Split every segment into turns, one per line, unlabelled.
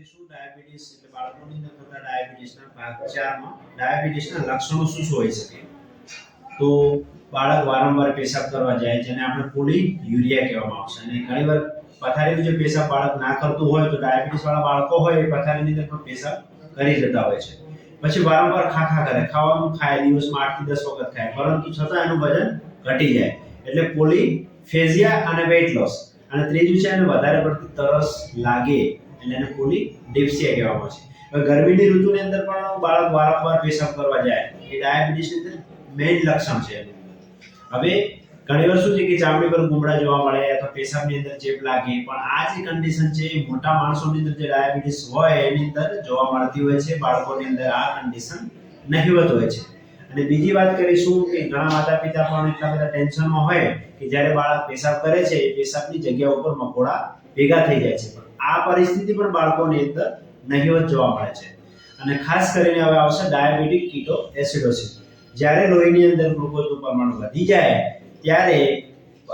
કરીશું ડાયાબિટીસ એટલે બાળકોની અંદર થતા ડાયાબિટીસના ભાગ ડાયાબિટીસના લક્ષણો શું શું હોઈ શકે? તો બાળક વારંવાર પેશાબ કરવા જાય જેને આપણે પોલી યુરિયા કહેવામાં આવશે અને ઘણીવાર પથારીનું જે પેશાબ બાળક ના કરતું હોય તો ડાયાબિટીસ વાળા બાળકો હોય એ પથારીની અંદર પણ પેશાબ કરી જતા હોય છે. પછી વારંવાર ખા ખા કરે. ખાવાનું ખાય, દિવસમાં આઠથી દસ વખત ખાય. પરંતુ છતાં એનું વજન ઘટી જાય. એટલે પોલી ફેઝિયા અને વેઇટ લોસ અને ત્રીજું છે એને વધારે પડતી તરસ લાગે. એટલે એને પોલી ડિપ્સિયા કહેવામાં આવે છે. હવે ગરમીની ઋતુની અંદર પણ બાળક વારંવાર પેશાબ કરવા જાય. એ ડાયાબિટીસની અંદર મેઇન લક્ષણ છે. હવે ઘણીવાર શું છે કે ચામડી પર ગુમડા જોવા મળે અથવા પેશાબની અંદર ચેપ લાગે, પણ આ જે કન્ડિશન છે એ મોટા માણસોની અંદર જે ડાયાબિટીસ હોય એની અંદર જોવા મળતી હોય છે. બાળકોની અંદર આ કન્ડિશન નહીવત હોય છે. અને બીજી વાત કરીશું કે ઘણા માતા પિતા પણ એટલા બધા ટેન્શનમાં હોય કે જ્યારે બાળક પેશાબ કરે છે પેશાબની જગ્યા ઉપર મકોડા ભેગા થઈ જાય છે. પણ આ પરિસ્થિતિ પણ બાળકોની અંદર નહીવત જોવા મળે છે. અને ખાસ કરીને હવે આવશે ડાયાબિટીક કીટો એસિડોસિસ જ્યારે લોહીની અંદર ગ્લુકોઝનું પ્રમાણ વધી જાય, ત્યારે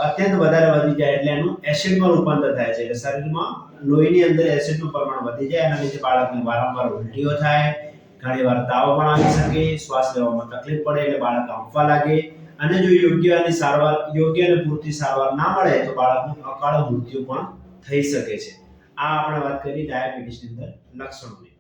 અત્યંત વધારે વધી જાય એટલે એનું એસિડમાં રૂપાંતર થાય છે. એટલે શરીરમાં લોહીની અંદર એસિડનું પ્રમાણ વધી જાય એના લીધે બાળકને વારંવાર ઉલટીઓ થાય ઘણીવાર તાવ પણ આવી શકે, શ્વાસ લેવામાં તકલીફ પડે એટલે બાળક આંફવા લાગે. અને જો યોગ્ય અને સારવાર, યોગ્ય અને પૂરતી સારવાર ના મળે તો બાળકનું અકાળ મૃત્યુ પણ થઈ શકે છે. આ આપણે વાત કરી ડાયાબિટીસની અંદર લક્ષણોની.